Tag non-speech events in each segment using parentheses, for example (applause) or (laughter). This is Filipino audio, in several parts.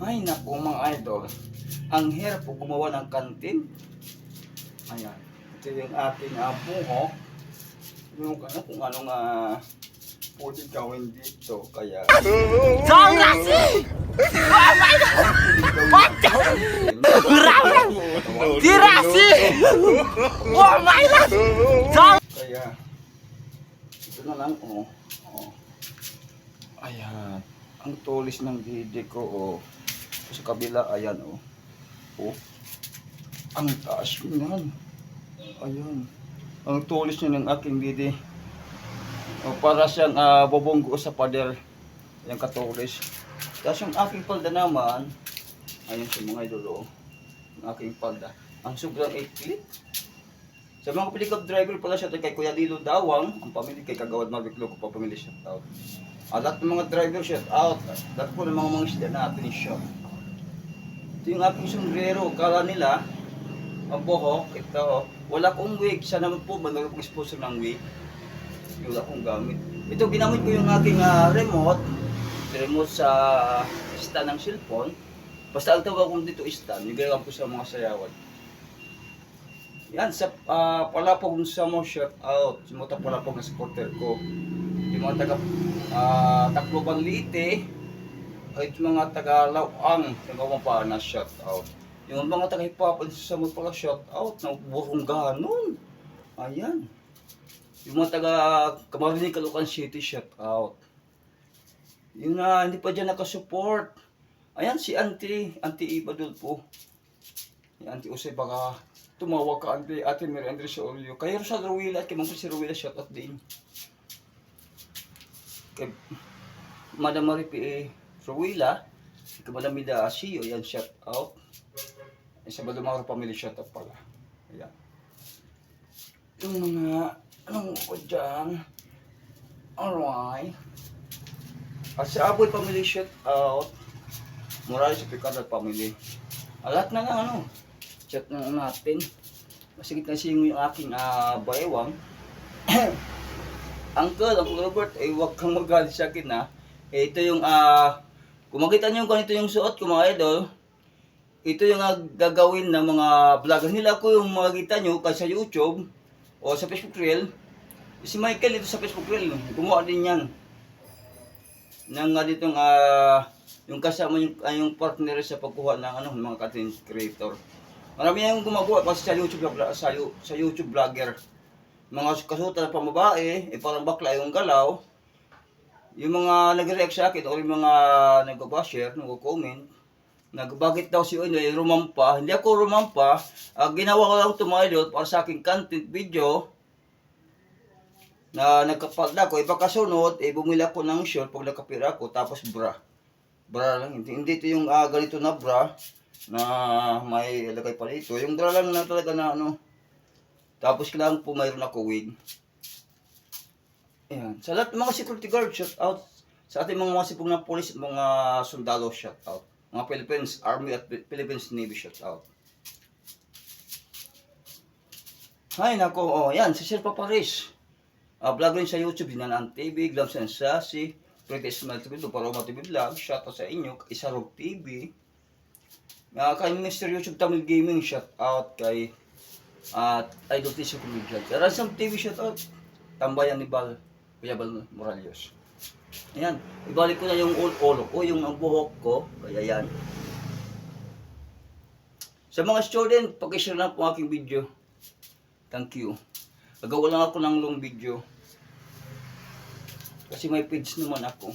Ay, naku mga idol. Ang hirap po gumawa ng kantin. Ayan. Ito yung ating uh, buhok. Yung ano kung anong uh, pwede gawin dito. Kaya... John Lassie! Dirasi! Oh my God! Kaya... Ito na lang, oh. oh. Ayan. Ang tulis ng didi ko, oh. Sa kabila, ayan, oh. Oh. Ang taas niyan. Ayan. Ang tulis niya ng aking didi. Oh, para siyang uh, bobonggo sa pader. Yung katulis. Tapos yung aking palda naman, ayun sa mga idolo, ang aking palda. Ang sobrang ikli. Sa mga pilikop driver pala siya kay Kuya Lilo Dawang, ang pamilya kay Kagawad Mavic Loco pa pamilya shout out. Ah, lahat ng mga driver shout out. Lahat po ng mga mga isda natin shout. Ito yung aking sombrero, kala nila, ang buhok, ito, wala kong wig. Sana naman po, manalo kong sponsor ng wig. Wala kong gamit. Ito, ginamit ko yung aking ah, remote, remote sa stand ng cellphone. Basta ang tawag kong dito stand, yung ginawa ko sa mga sayawan. Yan, sa uh, palapog sa mo shout out, sa mga palapog na supporter ko. Yung mga taga uh, Tacloban Lite, yung mga taga Lawang, yung pa na shout out. Yung mga taga Hipapan sa mo pala shout out, na burong ganon. Ayan. Yung mga taga Camarines, Caloocan City, shout out. Yung na hindi pa dyan nakasupport. Ayan, si Auntie, Auntie Iba po. Si Auntie Usay, baka tumawag ka Auntie, Ate Mary Andres sa Olio. Kaya sa Ruwila, at kay si Ruwila, shout out din. Kay Madam Marie P.A. Ruwila, kay Madam Mida Asio, yan shout out. Eh, sa Badumaro Family, shout out pala. Ayan. Yung mga, anong ko dyan? Alright. At sa Aboy Family shout out. Morales sa Picard Family. Alat na lang ano. Chat na natin. Masigit na siya yung aking uh, baywang. (coughs) Uncle, Uncle Robert, eh huwag kang magalit sa akin ha. Eh, ito yung, ah, kung makita niyo kung ito yung suot ko mga idol, ito yung uh, gagawin ng mga vlogger nila ko yung makikita nyo sa YouTube o sa Facebook Reel. Si Michael ito sa Facebook Reel, gumawa din yan. Nang uh, ditong ah, yung kasama yung, uh, yung partner sa pagkuha ng ano, mga content creator. Marami yung gumagawa kasi sa YouTube sa, sa YouTube vlogger. Mga kasutan pa babae, eh parang bakla yung galaw. Yung mga nag-react sa akin o yung mga nag-share, nag-comment, nag bakit daw si Unoy rumampa. Hindi ako rumampa. Uh, ginawa ko lang tumayo para sa aking content video na nagkapalda ko. Ipakasunod, eh, bumili ako ng short pag nakapira ko, tapos bra. Bra lang. Hindi, hindi ito yung uh, ganito na bra na may ilagay pa dito. Yung bra lang na talaga na ano. Tapos kailangan po mayroon ako wig. Ayan. Sa lahat mga security guard, shout out. Sa ating mga sipong na police at mga sundalo, shout out. Mga Philippines Army at Philippines Navy, shout out. Ay, nako, oh, yan, si Sir Paparis. Uh, vlog rin sa YouTube, Hinanaan TV, Glams and Sassy, Pretty Smile TV, Paroma TV Vlog, shout out sa inyo, Isarog TV. Uh, kay Mr. YouTube Tamil Gaming, shout out kay at uh, Idol Tissue Comedian. Ransom TV shout out, Tambayan ni Bal, Kuya Bal Morales. Ayan, ibalik ko na yung olo ko, yung buhok ko, kaya yan. Sa mga student, pakishare lang po aking video. Thank you. Gagawa lang ako ng long video. Kasi may page naman ako.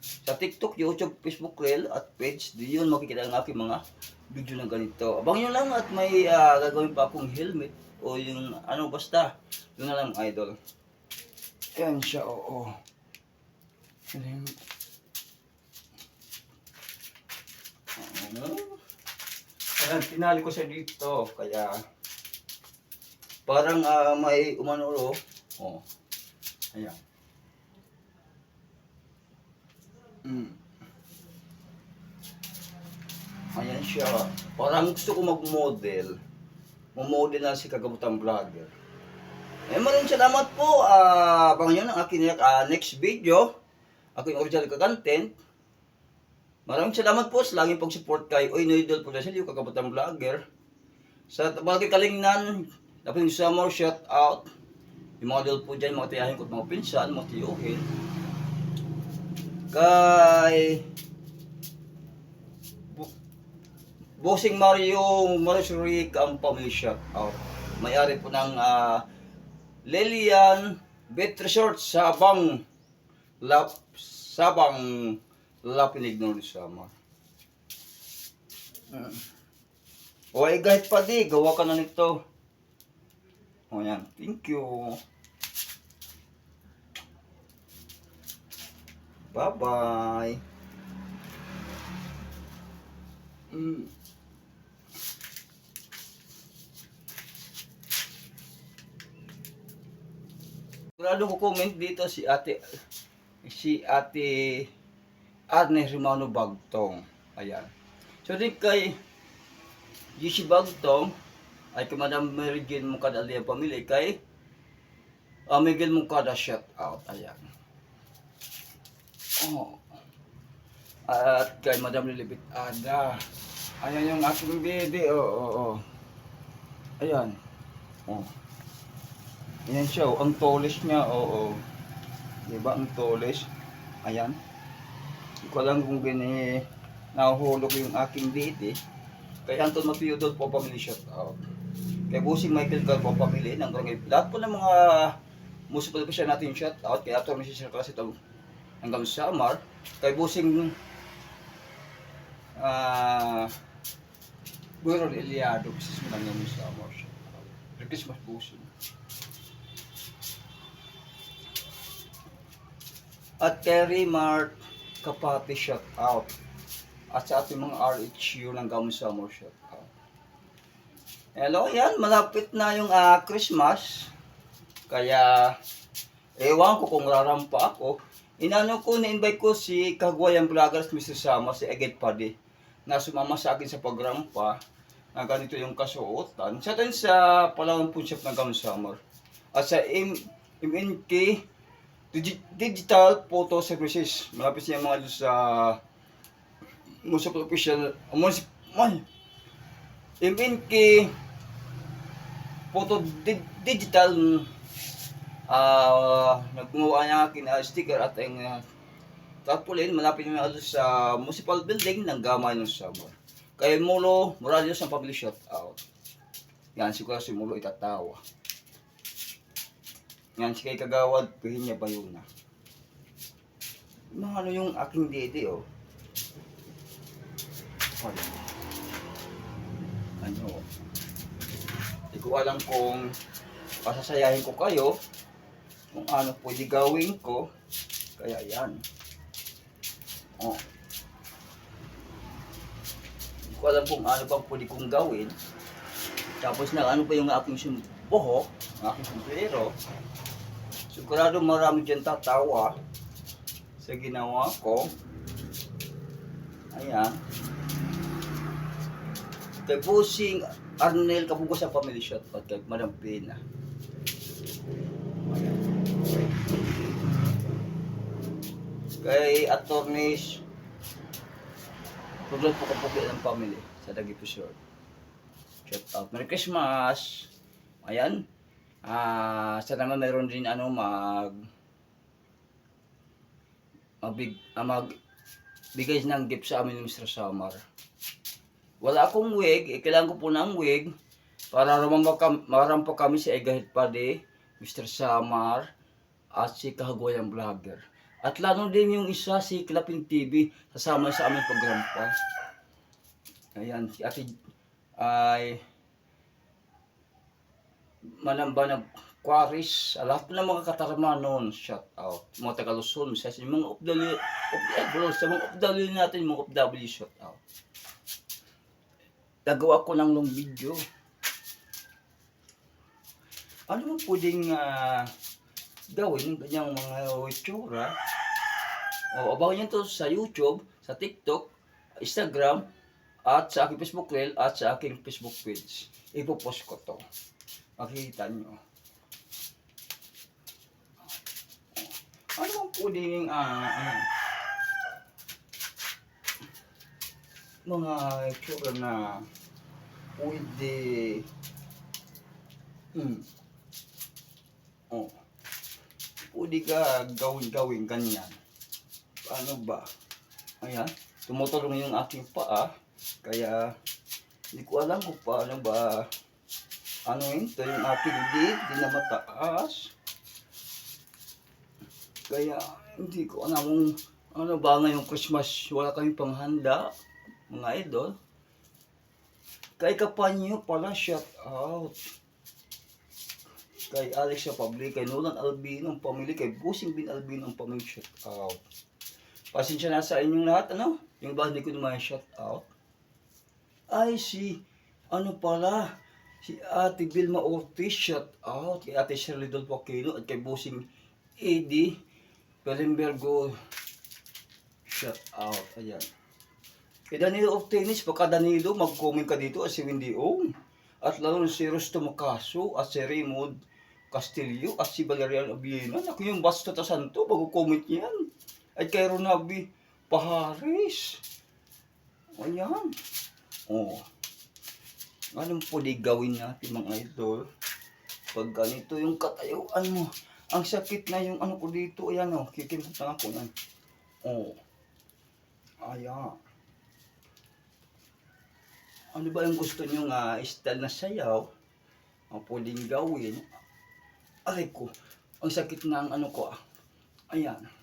Sa TikTok, YouTube, Facebook Reel at page, di yun makikita ang aking mga video na ganito. Abang nyo lang at may uh, gagawin pa akong helmet o yung ano basta. Yun na lang idol. Yan siya, oo. Helmet. Ano? Ayan, tinali ko siya dito. Kaya, parang uh, may umano Oh. Ayan. Mm. Ayan siya. Parang gusto ko mag-model. Mag-model na si Kagamutan Vlogger. Eh, maraming salamat po. Uh, abangan nyo ng aking uh, next video. Ako yung original ka content. Maraming salamat po sa laging pag-support kay Oy Noidol Production, yung kakabutang vlogger. Sa bagay kalingnan, dapat yung summer shout out. Yung mga idol po dyan, mga tiyahin ko at mga pinsan, mga tiyuhin. Kay... Bossing Mario ang family shout out. May-ari po ng ah, Lilian Bet Resort Sabang Lap Sabang Lapinig ng Summer. Mm. O ay kahit pa di, gawa ka na nito. O yan, thank you. Bye-bye. Mm. Sigurado ko comment dito si ate si ate Arne Rimano Bagtong. Ayan. So din kay GC Bagtong ay kay Madam Mary Jane Mukadali ang pamilya kay uh, Miguel Mukada shout out. Ayan. Oh. At kay Madam Lilibit Ada. Ayan yung aking baby. Oo, oo, oo. Ayan. Oh. Ayan siya, oh. ang tallest niya, oo. Diba, ang tallest. Ayan. Hindi ko alam kung gani nahuhulog yung aking date eh. Kay Anton Mapiudol po pamili shout out. Kay Busing Michael Gal po pamili ng barangay. Lahat po ng mga municipal official natin shout out. Kay Atty. Mrs. Class ito hanggang Samar. Kay Busing ah Eliado kasi mo lang yung Samar shout out. Merry Christmas Busing. At Terry Mart Kapati shout out. At sa ating mga RHU ng Gamon Summer shout out. Hello, yan. Malapit na yung ah, Christmas. Kaya, ewan ko kung rarampa ako. Inano ko, na-invite ko si Kagwayan Vloggers, Mr. Sama, si Eged Padi, na sumama sa akin sa pagrampa na ganito yung kasuotan. Sa atin sa Palawan Food Shop ng Gamon Summer. At sa MNK Digi- Digital Photo Services. Malapit siya mga doon sa Municipal Official, uh, Municipal, MNK Photo di- Digital ah naggumawa niya akin ah, sticker at ang uh, malapit na doon sa municipal building ng Gamay ng Summer. Kay Mulo Morales ang public shout out. Yan siguro si Mulo itatawa. Yan si kay Kagawad, pihin niya ba yun ano yung aking dede oh. Ano? Ano? Hindi ko alam kung pasasayahin ko kayo kung ano pwede gawin ko. Kaya yan. Oh. Hindi ko alam kung ano pang pwede kong gawin. Tapos na ano pa yung aking sumpuhok, aking sombrero. Sigurado marami dyan tatawa sa ginawa ko. Ayan. Kay Busing Arnel Kabugo sa family shot at kay Madam Pina. Ayan. Kay attorneys Programa po kapugi ng family sa Dagi Resort. Shout out. Merry Christmas! Ayan. Ah, sa naman meron din ano mag magbig ah, mag bigay ng gift sa amin ni Mr. Samar. Wala akong wig, eh, kailangan ko po ng wig para marampa kami sa Egahit Pade, Mr. Samar, at si Kahagwayang Vlogger. At lalo din yung isa si Klaping TV kasama sa aming pagrampa. Ayan, si Ate ay manamba ng Quaris, sa lahat ng mga katarama noon, shout out. Mga taga Luzon, sa mga OFW, OFW, sa mga OFW natin, mga OFW, shout out. Nagawa ko ng long video. Ano mo pwedeng ah, gawin ng kanyang mga itsura? O, abangan niyo to sa YouTube, sa TikTok, Instagram, at sa aking Facebook reel, at sa aking Facebook page. Ipopost ko to. Makikita nyo. Ano bang pwedeng, ah, ano? mga itsura na pwede hmm, oh, pwede ka gawin-gawin ganyan. Paano ba? Ayan, tumutulong yung aking paa. Kaya, hindi ko alam kung paano ba ano yun, ito yung aking lead, di na mataas. Kaya, hindi ko alam kung ano ba ngayong Christmas, wala kami panghanda, mga idol. Kay Kapanyo pala, shout out. Kay Alex sa Pabli, kay Nolan Albino ang pamilya, kay Busing Bin Albino ang pamilya, shout out. Pasensya na sa inyong lahat, ano? Yung ba hindi ko naman shout out? Ay, si, ano pala, si Ate Vilma Ortiz, shout out. Kay Ate Shirley Dolpo Aquino at kay Busing Eddie Pelimbergo, shout out. Ayan. Kay Danilo of Tennis, baka Danilo, mag-comment ka dito at si Wendy Ong. At lalo si Rosto Macaso at si Raymond Castillo at si Valerian Abiena. Naku yung basta ta santo, bago comment yan. At kay Ronabi Paharis. Ayan. Oh. Anong pwede gawin natin mga idol? Pag ganito yung katayuan mo. Ang sakit na yung ano ko dito. Ayan o. Oh. Kikimot na ako yan. Oh. Ayan. Ano ba yung gusto nyo nga style na sayaw? Ang pwedeng gawin. Aray ko. Ang sakit na ang ano ko ah. Ayan. Yeah.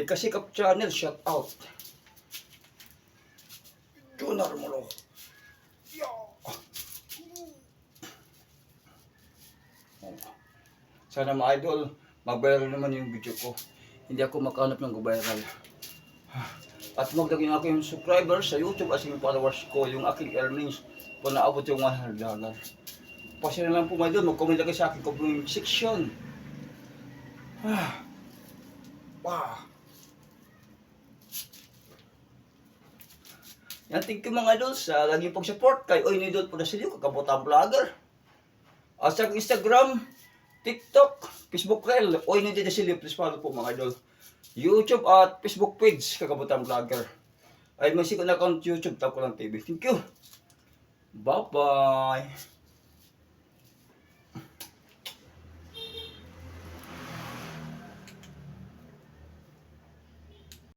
Kay Kasikap Channel, shout out. Junar mo lo. Yo. Sana mga idol, mag-viral naman yung video ko. Hindi ako makahanap ng viral. At magdaging ako yung subscribers sa YouTube as yung followers ko, yung aking earnings kung naabot yung 100 dollar. Pasya na lang po mga idol, mag-comment lang sa aking comment section. Ah. Wow. Yan, thank you mga idol sa lagi pong support kay Oy Nidol po na sila, kakabotang vlogger. At sa Instagram, TikTok, Facebook Reel, Oy Nidol na sila, please follow po mga idol. YouTube at Facebook page, kakabotang vlogger. Ay, may second account YouTube, Tapo lang TV. Thank you. Bye-bye.